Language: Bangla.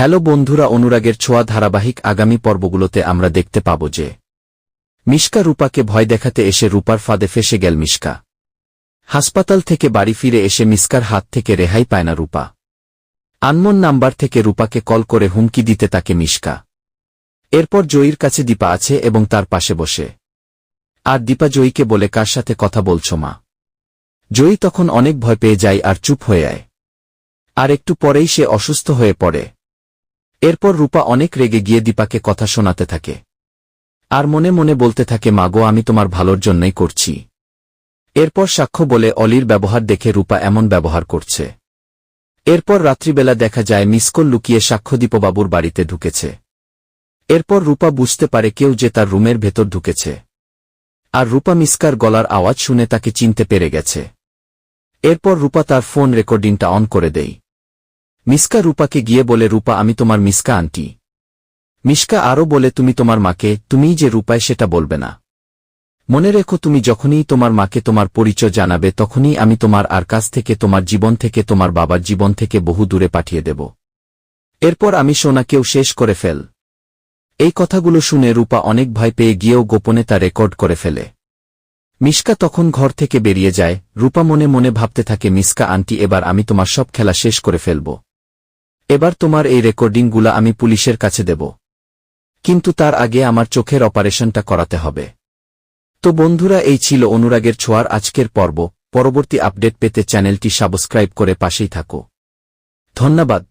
হ্যালো বন্ধুরা, অনুরাগের ছোঁয়া ধারাবাহিক আগামী পর্বগুলোতে আমরা দেখতে পাব যে মিশকা রূপাকে ভয় দেখাতে এসে রূপার ফাঁদে ফেসে গেল মিশকা। হাসপাতাল থেকে বাড়ি ফিরে এসে মিসকার হাত থেকে রেহাই পায় না রূপা। আনমন নাম্বার থেকে রূপাকে কল করে হুমকি দিতে তাকে মিশকা। এরপর জয়ীর কাছে দীপা আছে এবং তার পাশে বসে। আর দীপা জয়ীকে বলে, কার সাথে কথা বলছ মা? জয়ী তখন অনেক ভয় পেয়ে যায় আর চুপ হয়ে আয়। আর একটু পরেই সে অসুস্থ হয়ে পড়ে। এরপর রূপা অনেক রেগে গিয়ে দীপাকে কথা শোনাতে থাকে। আর মনে মনে বলতে থাকে মাগো আমি তোমার ভালোর জন্যই করছি। এরপর সাক্ষ্য বলে অলির ব্যবহার দেখে রূপা এমন ব্যবহার করছে। এরপর রাত্রিবেলা দেখা যায় মিসকল লুকিয়ে সাক্ষ্য দীপবাবুর বাড়িতে ঢুকেছে। এরপর রূপা বুঝতে পারে কেউ যে তার রুমের ভেতর ঢুকেছে। আর রূপা মিসকার গলার আওয়াজ শুনে তাকে চিনতে পেরে গেছে। এরপর রূপা তার ফোন রেকর্ডিংটা অন করে দেয়। মিসকা রূপাকে গিয়ে বলে, রূপা, আমি তোমার মিসকা আন্টি। মিসকা আরও বলে, তুমি তোমার মাকে, তুমিই যে রূপায় সেটা বলবে না। মনে রেখো, তুমি যখনই তোমার মাকে তোমার পরিচয় জানাবে, তখনই আমি তোমার আর কাছ থেকে, তোমার জীবন থেকে, তোমার বাবার জীবন থেকে বহু দূরে পাঠিয়ে দেব। এরপর আমি সোনাকেও শেষ করে ফেল। এই কথাগুলো শুনে রূপা অনেক ভয় পেয়ে গিয়েও গোপনে তা রেকর্ড করে ফেলে। মিশকা তখন ঘর থেকে বেরিয়ে যায়। রূপা মনে মনে ভাবতে থাকে, মিসকা আন্টি, এবার আমি তোমার সব খেলা শেষ করে ফেলব। এবার তোমার এই রেকর্ডিংগুলা আমি পুলিশের কাছে দেব। কিন্তু তার আগে আমার চোখের অপারেশনটা করাতে হবে। তো বন্ধুরা, এই ছিল অনুরাগের ছোঁয়ার আজকের পর্ব। পরবর্তী আপডেট পেতে চ্যানেলটি সাবস্ক্রাইব করে পাশেই থাকো। ধন্যবাদ।